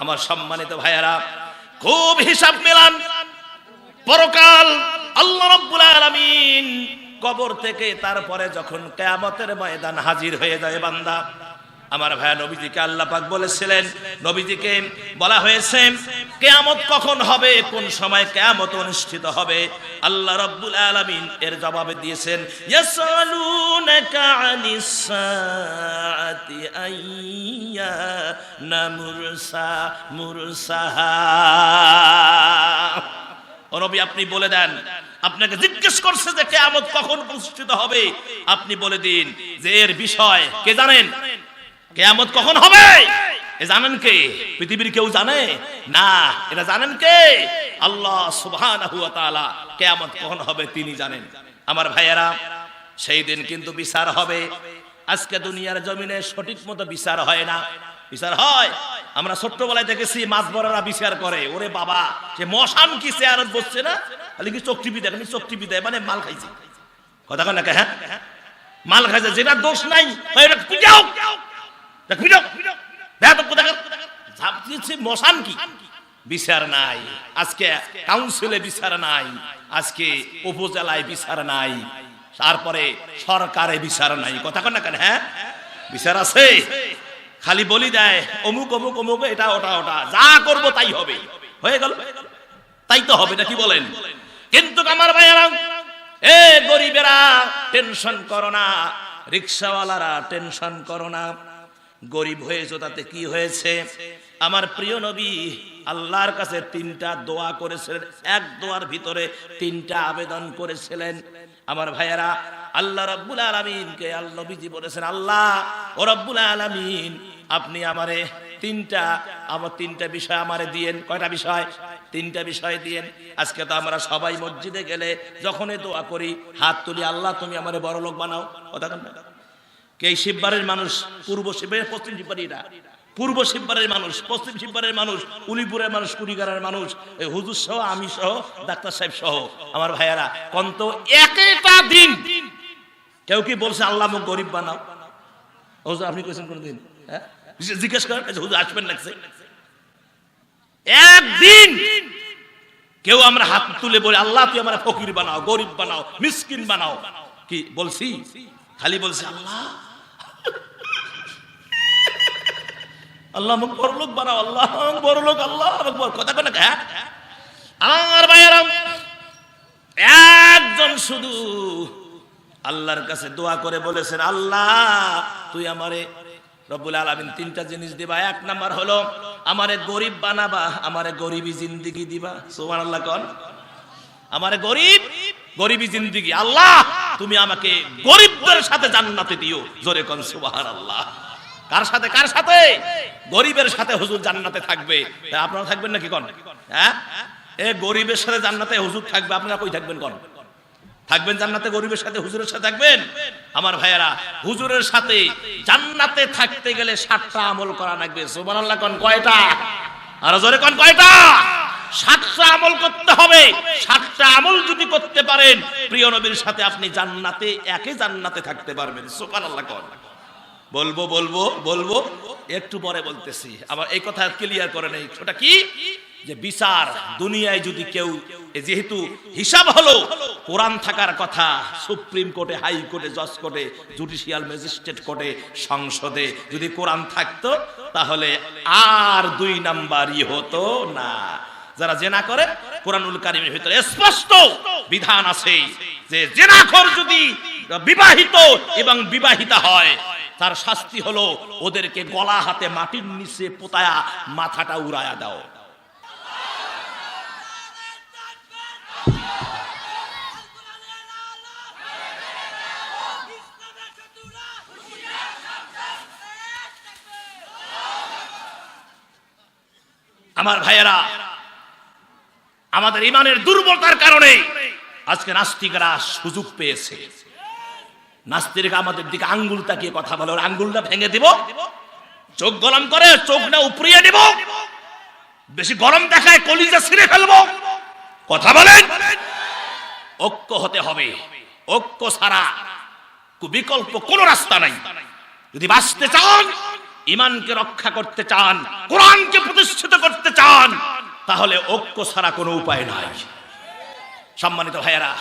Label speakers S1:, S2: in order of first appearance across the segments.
S1: আমার সম্মানিত ভাইয়ারা, খুব হিসাব মেলান, পরকাল আল্লাহ রাব্বুল আলামিন কবর থেকে তারপরে যখন কিয়ামতের ময়দান হাজির হয়ে যায় বান্দা আমার ভাইয়া নবীজিকে আল্লাহ পাক বলেছিলেন, নবীজিকে বলা হয়েছে, কেয়ামত কখন হবে, কোন সময় কেয়ামত অনুষ্ঠিত হবে? আল্লাহ রাব্বুল আলামিন এর জবাবে দিয়েছেন ইয়াসালুনাকা আনিস সাআতি আইয়ানা মুরসা মুরসাহা। ও নবী, আপনি বলে দেন, আপনাকে জিজ্ঞেস করছে যে কেয়ামত কখন অনুষ্ঠিত হবে? আপনি বলে দিন যে এর বিষয়, কে জানেন? কেয়ামত কখন হবে? এ জানেন কে? পৃথিবীর কেউ জানে? না এটা জানেন কে? আল্লাহ তাআলা কেয়ামত কখন হবে তিনি জানেন। আমার ভাইয়েরা সেই দিন কিন্তু বিচার হবে। আজকে দুনিয়ার জমিনে সঠিক মতো বিচার হয় না। বিচার হয়? আমরা ছোট্টবেলায় দেখেছি মাছ বড়রা বিচার করে। ওরে বাবা সে মশান কি চেয়ারত বসছে না? খালি কি চোখ টিপি দেয়? খালি চোখ টিপি মানে মাল খাইছে। কথা কয় না কে, হ্যাঁ? মাল খাইছে যেটা দোষ নাই মশান কি? বিচার নাই। আজকে কাউন্সিলে বিচার নাই। আজকে উপজেলায় বিচার নাই। তারপরে সরকারে বিচার নাই। কথা কন কেন হ্যাঁ? বিচার আছে। খালি বলি দেয়, অমুক অমুক অমুক, এটা, ওটা ওটা। যা করব তাই হবে। হয়ে গেল? তাই তো হবে না, কি বলেন? কিন্তু আমার ভাইয়েরা, এ গরিবেরা টেনশন করো না। রিক্সাওয়ালারা টেনশন করো গরিব হয়েছে, তাতে কি হয়েছে? আমার প্রিয় নবী আল্লাহর কাছে তিনটা দোয়া করেছিলেন। এক দোয়ার ভিতরে তিনটা আবেদন করেছিলেন। আমার ভাইয়েরা, আল্লাহ রব্বুল আলমিনকে আল্লাহ নবীজি বলেছেন, আল্লাহ, ও রব্বুল আলমিন, আপনি আমারে তিনটা, আমার তিনটা বিষয় আমারে দিয়েন। কয়টা বিষয়? তিনটা বিষয় দিয়েন। আজকে তো আমরা সবাই মসজিদে গেলে যখনই দোয়া করি, হাত তুলি, আল্লাহ, তুমি আমারে বড় লোক বানাও। কথা এই শিববারের মানুষ? পূর্ব শিবের পশ্চিম শিববাড়িরা পূর্ব শিববারের মানুষ, পশ্চিম শিববারের মানুষ, উলিপুরের মানুষ কুড়িগারের মানুষ, এই হুজুর সহ, আমি সহ, ডাক্তার সাহেব সহ, আমার ভাইয়ারা, কন্ত একটা দিন। কেউ কি বলছে, আল্লাহ মুখ গরিব বানাও হুজুর, আপনি কইছেন কোনদিন? হ্যাঁ? জিজ্ঞেস করেন যে হুজুর, আসবেন লাগছে একদিন কেউ আমরা হাত তুলে বলে, আল্লাহ, তুই আমরা ফকির বানাও, গরিব বানাও, মিসকিন বানাও। কি, বলছি? খালি বলছি, আল্লাহ আল্লাহ মুখ বড় লোক বানাও, আল্লাহ আল্লাহ কথা একজন শুধু আল্লাহর কাছে দোয়া করে বলেছেন, আল্লাহ, তুই আমারে রব্বুল আলামিন তিনটা জিনিস দিবা। এক নাম্বার হলো, আমারে গরিব বানাবা, আমারে গরিবী জিন্দিগি দিবা। সোমান আল্লাহ কোন। আমারে গরিব, গরিবী জিন্দিগি। আল্লাহ, তুমি আমাকে গরিবদের সাথে জান্নাতে দিও। জোরে কোন, সুবহানাল্লাহ। কার সাথে কার সাথে? গরিবের সাথে হুজুর জান্নাতে থাকবে। আপনারা থাকবেন নাকি কোন? হ্যাঁ? এ গরিবের সাথে জান্নাতে হুজুর থাকবে, আপনারা কই থাকবেন কোন? থাকবেন জান্নাতে গরিবের সাথে, হুজুরের সাথে থাকবেন? আমার ভাইয়েরা, হুজুরের সাথে জান্নাতে থাকতে গেলে সাতটা আমল করা লাগবে। সুবহানাল্লাহ, কোন কয়টা? আর জোরে কোন কয়টা? সাতটা আমল করতে হবে। সাতটা আমল যদি করতে পারেন, প্রিয় নবীর সাথে আপনি জান্নাতে, একে জান্নাতে থাকতে পারবেন। সুবহানাল্লাহ, কোন। বলব বলব বলব। একটু পরে বলতেছি। আবার এই কথা ক্লিয়ার করে নেই। ওটা কি? যে বিচার দুনিয়ায় যদি কেউ যেহেতু হিসাব হলো, কোরআন থাকার কথা, সুপ্রিম কোর্টে, হাই কোর্টে, জজ কোর্টে, জুডিশিয়াল ম্যাজিস্ট্রেট কোর্টে, সংসদে যদি কোরআন থাকতো, তাহলে আর দুই নাম্বারই হতো না। যারা জেনা করে, কোরআনুল কারিমের ভিতরে স্পষ্ট বিধান আছে যে, জেনাখর যদি বিবাহিত এবং বিবাহিতা হয় তার শাস্তি হলো ওদেরকে গলা হাতে মাটির নিচে পোতায়া মাথাটা উড়ায়া দাও। আমার ভাইয়েরা, আমাদের ইমানের দুর্বলতার কারণে আজকে নাস্তিকরা সুযোগ পেয়েছে। নাস্তিকরা আমাদের দিকে আঙ্গুল তাকিয়ে কথা বলে, ওর আঙ্গুলটা ভেঙে দিব। চোখ গরম করে, চোখ না উপরিয়ে দিব। বেশি গরম দেখায় কলিজা ছিঁড়ে ফেলব। কথা বলেন। ঐক্য হতে হবে। ঐক্য ছাড়া বিকল্প কোনো রাস্তা নাই। যদি বাঁচতে চান ইমানকে রক্ষা করতে চান, কোরআনকে প্রতিষ্ঠিত করতে চান, তাহলে ঐক্য ছাড়া কোনো উপায় নাই। সম্মানিত ভাইয়েরা,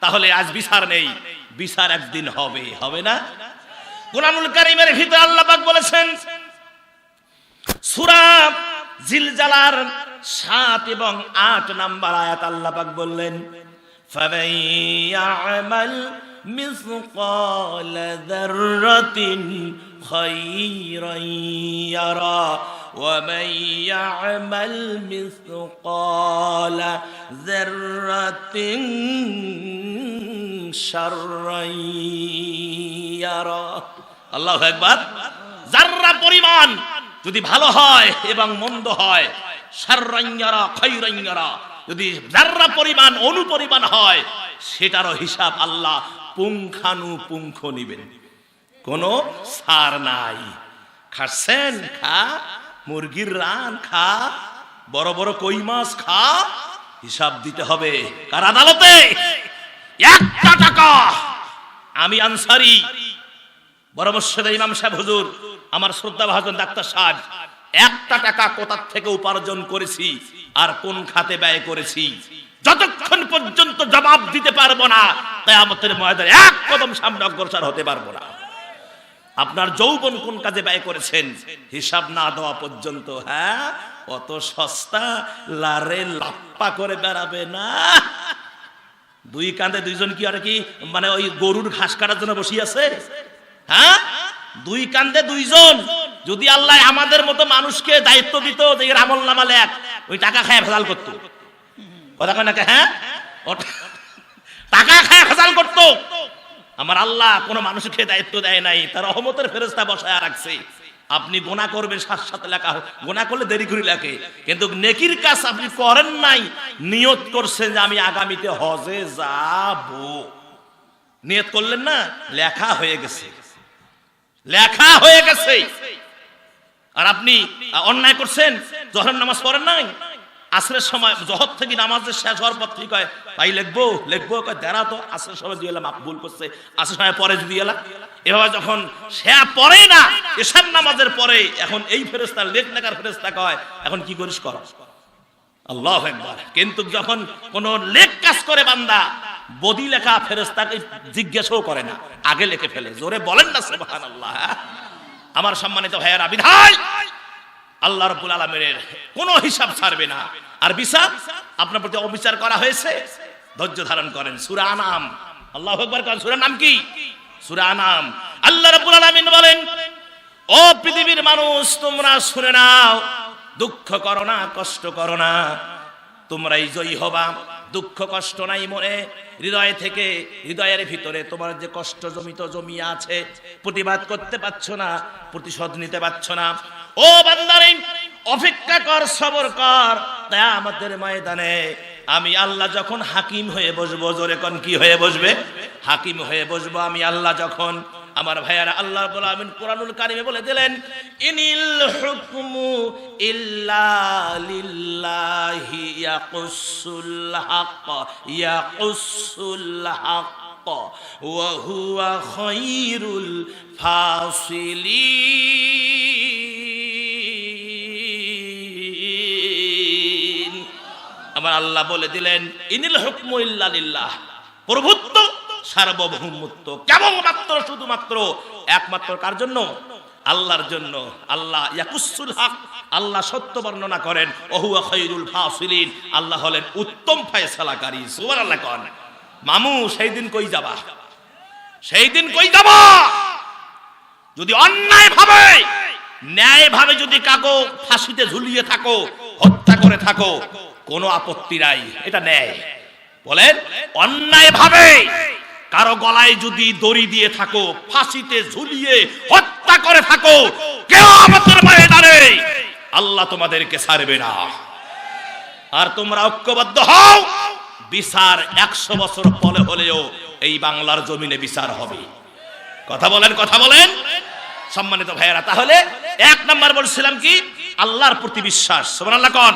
S1: তাহলে আজ বিচার নেই। বিচার একদিন হবে হবে না কোরআনুল কারিমের ভিতরে আল্লাহ পাক বলেছেন সূরা জিলজালার সাত এবং আট নাম্বার আয়াত আল্লাহ পাক বললেন فمن يعمل مثقال ذرة خيرا يرى ومن يعمل مثقال ذرة شرا يرى আল্লাহ একবার যার্রা পরিমাণ যদি ভালো হয় এবং মন্দ হয় সার্রাইয়ারা খৈরাইয়ারা যদি যার্রা পরিমাণ অনুপরিমাণ হয়, সেটারও হিসাব আল্লাহ পুঙ্খানুপুঙ্খ নিবেন। কোনো সার নাই। খাচ্ছেন খা, মুরগির রান, খা, বড় বড় কই মাছ খা, হিসাব দিতে হবে। কার আদালতে? একটা টাকা। আমি আনসারি। বড় মসজিদে ইমাম সাহেব হুজুর, আমার শ্রদ্ধা ভাজন ডাক্তার সাহেব, একটা টাকা কোথার থেকে উপার্জন করেছি আর কোন খাতে ব্যয় করেছি, যতক্ষণ পর্যন্ত জবাব দিতে পারব না তাই আমাদের ময়দানে এক কদম সামনে অগ্রসর হতে পারব না। আপনার যৌবন কোন কাজে ব্যয় করেছেন? হিসাব না দেওয়া পর্যন্ত হ্যাঁ? অত সস্তা, লারে লাপ্পা করে বেড়াবে না। দুই কাঁধে দুইজন কি আর কি মানে ওই গরুর ঘাস কাটার জন্য বসিয়ে আছে? হ্যাঁ? দুই কান্দে দুইজন। যদি আল্লাহ আমাদের মতো মানুষকে দায়িত্ব দিত যে আমল নামা লেখ, ওই টাকা খায় ভেজাল করতো। কথা কয় নাকি হ্যাঁ? টাকা খায় ভেজাল করতো। আমার আল্লাহ কোনো মানুষকে দায়িত্ব দেয় নাই, তার রহমতের ফেরস্তা বসায় রাখছে। আপনি গোনা করবেন সাত সাথে লেখা। গোনা করলে দেরি করে লেখে। কিন্তু নেকির কাজ আপনি করেন নাই, নিয়ত করছেন যে আমি আগামীতে হজে যাব। নিয়ত করলেন না? লেখা হয়ে গেছে। লেখা হয়ে গেছে। আর আপনি অন্যায় করছেন? জহর নামাজ পড়েন নাই? আসরের সময় জহর থেকে নামাজের শেষ হওয়ার পর ঠিক হয়, ভাই, লিখব? লিখব? দেরা তো, আসরের সময় দিয়ে এলাম ভুল করছে। আসরের সময় পরে যদি এলাম এভাবে যখন সে পরে না এসার নামাজের পরে এখন এই ফেরেস্তা লেখ লেখার ফেরেস্তা কয়, এখন কি করিস কর? আল্লাহ একবার কিন্তু যখন কোন লেখ কাজ করে বান্দা, বদি লেখা ফেরেস্তাকে জিজ্ঞাসাও করে না, আগে লেখে ফেলে। জোরে বলেন না সুবহান আল্লাহ আমার সম্মানিত ভাইয়েরা, বিধায় আল্লাহ রব্বুল আলমের কোনো হিসাব ছাড়বে না। আর বিচার? আপনার প্রতি অবিচার করা হয়েছে? ধৈর্য ধারণ করেন। সুরা আনাম। আল্লাহ একবার করেন। সুরা নাম কি? সুরা আনাম। আল্লাহ রব্বুল আলামিন বলেন, ও পৃথিবীর মানুষ, তোমরা শুনে নাও, দুঃখ করো না, কষ্ট করো না। তোমরাই জয়ী হবা। দুঃখ, কষ্ট নাই মনে। হৃদয় থেকে, হৃদয়ের ভিতরে তোমার যে কষ্ট জমিত, জমি আছে, প্রতিবাদ করতে পারছ না, প্রতিশোধ নিতে পারছ না। ও বান্দারে অপেক্ষা কর, সবর কর। আমাদের ময়দানে আমি আল্লাহ যখন হাকিম হয়ে বসবো, জোরে কোন, কি হয়ে বসবে? হাকিম হয়ে বসবো আমি আল্লাহ যখন। আমার ভাইয়ারা আল্লাহ রাব্বুল আমিন কোরআনুল কারিমে বলে দিলেন, ইনিল হুকমু ইল্লা লিল্লাহি ইয়াকুসুল হক ইয়াকুসুল হক ওয়া হুয়া খায়রুল ফাসিলিন। আমার আল্লাহ বলে দিলেন, ইনিল হুকমু ইল্লা লিল্লাহ। প্রভুত্ব সার্বভৌমত্ব। কেমন মাত্র শুধুমাত্র একমাত্র কার জন্য? আল্লাহর জন্য। আল্লাহ ইয়াকুসুল হক। আল্লাহ সত্য বর্ণনা করেন, ওহুয়া খৈরুল ফাসিলিন। আল্লাহ হলেন উত্তম ফয়সালাকারী। সুবহানাল্লাহ কন। মামু, সেই দিন কই যাবা? সেই দিন কই যাবা? যদি অন্যায় ভাবে, ন্যায় ভাবে যদি কাকো ফাঁসিতে ঝুলিয়ে থাকো, হত্যা করে থাকো কোনো আপত্তি নাই, এটা নেয় বলেন অন্যায় ভাবে কারও গলায় যদি দড়ি দিয়ে থাকো, ফাঁসিতে ঝুলিয়ে হত্যা করে থাকো, কেউ আমাদের ময়দানে আল্লাহ তোমাদেরকে ছাড়বে না। আর তোমরা ঐক্যবদ্ধ হও, বিচার একশো বছর পরে হলেও এই বাংলার জমিনে বিচার হবে। কথা বলেন কথা বলেন। সম্মানিত ভাইয়েরা, তাহলে এক নাম্বার বলছিলাম কি? আল্লাহর প্রতি বিশ্বাস। সুবহানাল্লাহ কোন।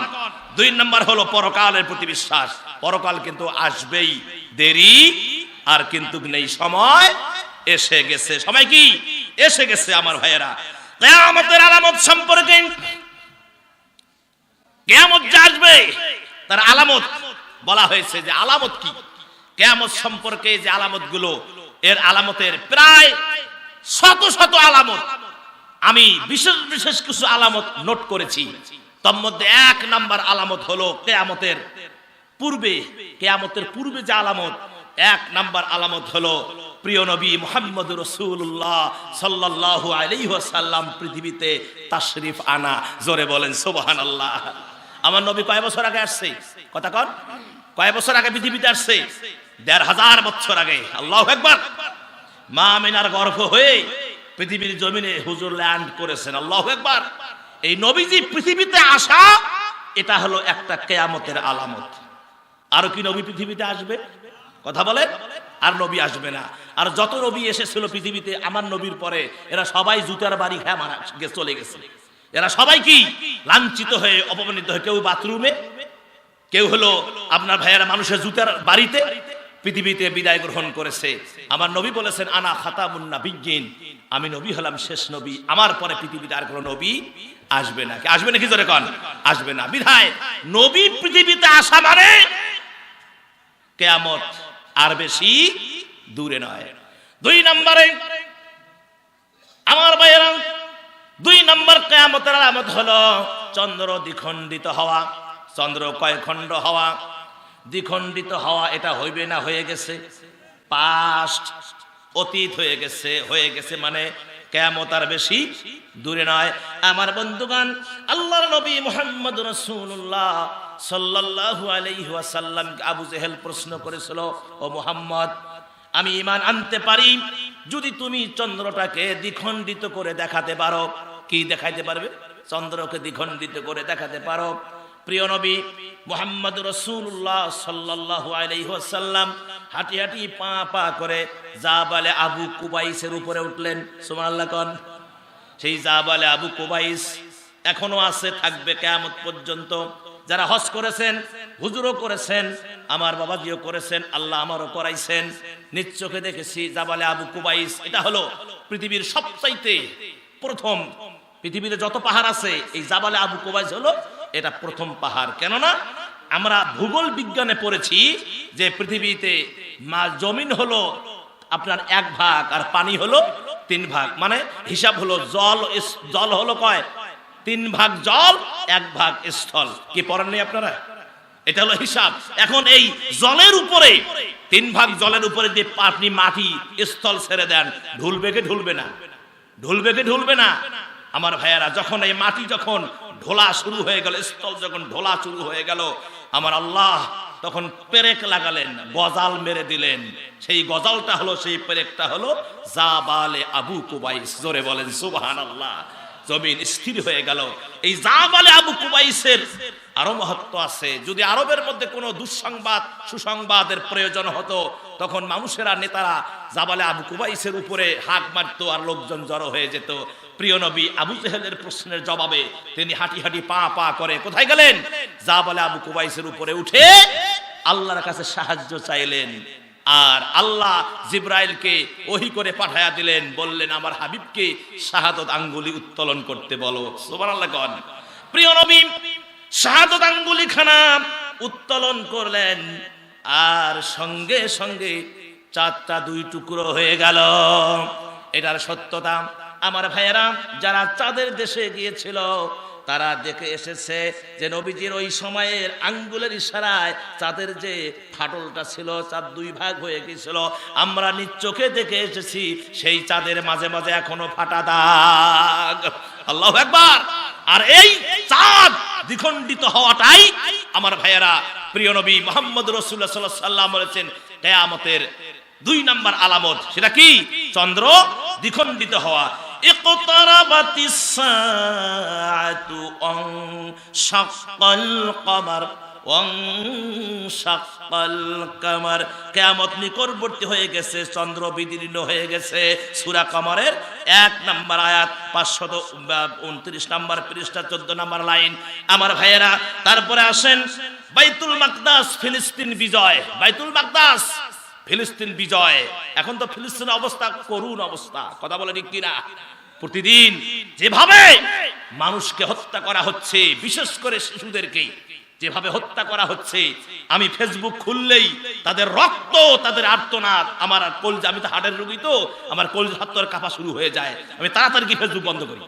S1: দুই নাম্বার হলো পরকালের প্রতি বিশ্বাস। পরকাল কিন্তু আসবেই, দেরি আর কিন্তু নেই সময়। এসে গেছে, সময় কি? এসে গেছে আমার ভাইয়েরা। কিয়ামতের আলামত সম্পর্কে কিয়ামত যে আসবে, তার আলামত বলা হয়েছে যে আলামত কি? কেয়ামত সম্পর্কে যে আলামতগুলো এর আলামতের প্রায় শত শত আলামত। আমি বিশেষ বিশেষ কিছু আলামত নোট করেছি। তার মধ্যে এক নাম্বার আলামত হলো কেয়ামতের পূর্বে কেয়ামতের পূর্বে যে আলামত, এক নাম্বার আলামত হলো প্রিয় নবী মোহাম্মদ রসুল্লাহ সাল্লাল্লাহু আলাইহি ওয়াসাল্লাম পৃথিবীতে তাশরিফ আনা। জোরে বলেন, সুবহানাল্লাহ। আমার নবী কয় বছর আগে আসছে? কথা কন। কয় বছর আগে পৃথিবীতে আসছে? দেড় হাজার বছর আগে। আল্লাহ একবার মা মিনার গর্ভ হয়ে পৃথিবীর জমিনে হুজুর ল্যান্ড করেছেন। আল্লাহ একবার এই নবীজি পৃথিবীতে আসা, এটা হলো একটা কেয়ামতের আলামত। আর কি নবী পৃথিবীতে আসবে? কথা বলে? আর নবী আসবে না। আর যত নবী এসেছিল পৃথিবীতে, আমার নবীর পরে এরা সবাই জুতার বাড়ি খেয়ে মারা চলে গেছে। এরা সবাই কি? লাঞ্ছিত হয়ে, অপমানিত হয়ে, কেউ বাথরুমে, কেউ হলো আপনার ভাইয়েরা মানুষের জুতার বাড়িতে পৃথিবীতে বিদায় গ্রহণ করেছে। আমার নবী বলেছেন, আনা খাতামুন্না বিজ্ঞান আমি নবী হলাম শেষ নবী। আমার পরে পৃথিবীতে আর কোনো নবী আসবে না। আসবে নাকি জোরে কন? আসবে না। বিধায়, নবী পৃথিবীতে আসা মানে কেয়ামত আর বেশি দূরে নয়। দুই নম্বরে, আমার ভাইয়েরা, দুই নম্বর কেয়ামতের আলামত হলো চন্দ্র দ্বিখণ্ডিত হওয়া, চন্দ্র কয় খণ্ড হওয়া দ্বিখণ্ডিত হওয়া এটা হইবে না, হয়ে গেছে। পাস্ট অতীত হয়ে গেছে হয়ে গেছে মানে কেয়ামত আর বেশি দূরে নয়। আমার বন্ধুগণ, আল্লাহর নবী মুহাম্মদ রাসূলুল্লাহ সাল্লাল্লাহু আলাইহি ওয়াসাল্লাম আবু জেহেল প্রশ্ন করেছিল, ও মোহাম্মদ, আমি ইমান আনতে পারি যদি তুমি চন্দ্রটাকে দ্বিখণ্ডিত করে দেখাতে পারো। কি দেখাইতে পারবে? চন্দ্রকে দ্বিখণ্ডিত করে দেখাতে পারো। প্রিয় নবী মোহাম্মদ রসুল্লাহ সাল্লাহ আলাইসাল্লাম হাঁটি হাঁটি পা পা করে যা বলে আবু কুবাইসের উপরে উঠলেন। সুমাল্লা কন। সেই বলে আবু কুবাইস এখনও আছে, থাকবে কেয়ামত পর্যন্ত। যারা হজ করেছেন, হুজুরও করেছেন, আমার বাবাজিও করেছেন, আল্লাহ আমারও করাইছেন। নিজ চোখে দেখেছি জাবালে আবু কুবাইস এটা হলো পৃথিবীর সবচাইতে প্রথম, পৃথিবীতে যত পাহাড় আছে, এই জাবালে আবু কুবাইস হলো এটা প্রথম পাহাড়। কেননা আমরা ভূগোল বিজ্ঞানে পড়েছি যে পৃথিবীতে জমিন হলো আপনার এক ভাগ আর পানি হলো তিন ভাগ। মানে হিসাব হলো জল জল হলো কয়? তিন ভাগ জল, এক ভাগ স্থল। কি পড়েন নেই আপনারা? এটা হলো হিসাব। এখন এই জলের উপরে, তিন ভাগ জলের উপরে যে আপনি মাটি, স্থল ছেড়ে দেন, ঢুলবে কে ঢুলবে না? ঢুলবে কে ঢুলবে না? আমার ভাইয়ারা, যখন এই মাটি যখন ঢোলা শুরু হয়ে গেল, স্থল যখন ঢোলা শুরু হয়ে গেল, আমার আল্লাহ তখন পেরেক লাগালেন, গজাল মেরে দিলেন। সেই গজালটা হলো, সেই পেরেকটা হলো যা বালে আবু কুবাইস জোরে বলেন সুবহান আল্লাহ জমিন স্থির হয়ে গেল। এই জাবালে আবু কুবাইসের আরও মহত্ব আছে। যদি আরবের মধ্যে কোনো দুঃসংবাদ, সুসংবাদের প্রয়োজন হতো, তখন মানুষেরা, নেতারা জাবালে আবু কুবাইসের উপরে হাক মারতো আর লোকজন জড়ো হয়ে যেত। প্রিয় নবী আবু জেহেলের প্রশ্নের জবাবে তিনি হাঁটি হাঁটি পা পা করে কোথায় গেলেন? যা বলে আবু কুবাইসের উপরে উঠে আল্লাহর কাছে সাহায্য চাইলেন। আর আল্লাহ জিব্রাইলকে ওহি করে পাঠায়া দিলেন, বললেন, আমার হাবিবকে শাহাদত আঙ্গুলি উত্তোলন করতে বলো। সুবহানাল্লাহ কন। প্রিয় নবী, শাহাদত আঙ্গুলি খানা উত্তোলন করলেন, আর সঙ্গে সঙ্গে চারটা দুই টুকরো হয়ে গেল। এটার সত্যতা আমার ভাইয়েরা, যারা চাঁদের দেশে গিয়েছিল, তারা দেখে এসেছে যে নবীজির ওই সময়ের আঙ্গুলের ইশারায় চাঁদের যে ফাটলটা ছিল চাঁদ দুই ভাগ হয়ে গিয়েছিল। আমরা নিজ চোখে দেখে এসেছি, সেই চাঁদের মাঝে মাঝে এখনও ফাটা দাগ। আল্লাহ একবার আর এই চাঁদ দ্বিখণ্ডিত হওয়াটাই আমার ভাইয়েরা, প্রিয় নবী মোহাম্মদ রসুল্লাহ সাল্লাহ সাল্লাম বলেছেন, কেয়ামতের দুই নাম্বার আলামত, সেটা কি? চন্দ্র দ্বিখণ্ডিত হওয়া। اقتربت الساعة وانشق القمر وانشق القمر কিয়ামত নিকটবর্তী হয়ে গেছে চন্দ্র বিদীর্ণ হয়ে গেছে সূরা কমরের এক নাম্বার আয়াত পাঁচশত উনত্রিশ নাম্বার পৃষ্ঠা চোদ্দ নাম্বার লাইন আমার ভাইয়েরা তারপরে আসেন বাইতুল মাকদাস ফিলিস্তিন বিজয় বাইতুল মাকদাস ফিলিস্তিন বিজয়। এখন তো ফিলিস্তিনের অবস্থা করুণ অবস্থা। কথা বলে কিনা? প্রতিদিন যেভাবে মানুষকে হত্যা করা হচ্ছে, বিশেষ করে শিশুদেরকে যেভাবে হত্যা করা হচ্ছে, আমি ফেসবুক খুললেই তাদের রক্ত, তাদের আর্তনাদ, আমার কলজা, আমি তো হার্টের রোগী তো, আমার কলজা হাত্তর কাঁপা শুরু হয়ে যায়। আমি তাড়াতাড়ি ফেসবুক বন্ধ করি।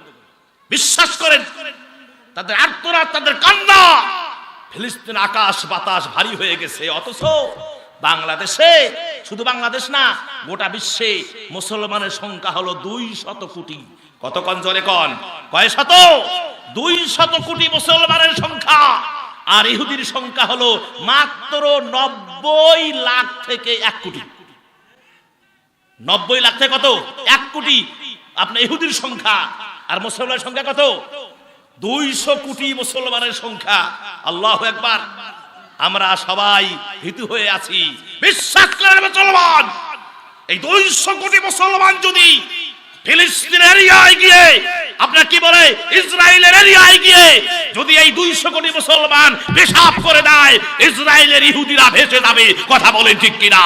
S1: বিশ্বাস করেন, তাদের আর্তনাদ, তাদের কান্না, ফিলিস্তিন আকাশ বাতাস ভারী হয়ে গেছে, অথচ বাংলাদেশে? শুধু বাংলাদেশ না, গোটা বিশ্বে মুসলমানের সংখ্যা হলো দুই শত কোটি। কত কন জোরে কন? কয় শত? দুই শত কোটি মুসলমানের সংখ্যা। আর ইহুদির সংখ্যা হলো মাত্র নব্বই লাখ থেকে এক কোটি। নব্বই লাখ থেকে কত? এক কোটি। আপনার ইহুদির সংখ্যা, আর মুসলমানের সংখ্যা কত? দুইশো কোটি মুসলমানের সংখ্যা। আল্লাহ একবার আমরা সবাই ভীতু হয়ে আছি। বিশ্বাস করেন মুসলমান। এই দুইশো কোটি মুসলমান যদি ফিলিস্তিন এরিয়ায় গিয়ে, আপনার কি বলে, ইসরায়েলের এরিয়ায় গিয়ে যদি এই দুইশো কোটি মুসলমান পেশাব করে দেয় ইসরায়েলের ইহুদিরা ভেসে যাবে। কথা বলেন ঠিক কিনা?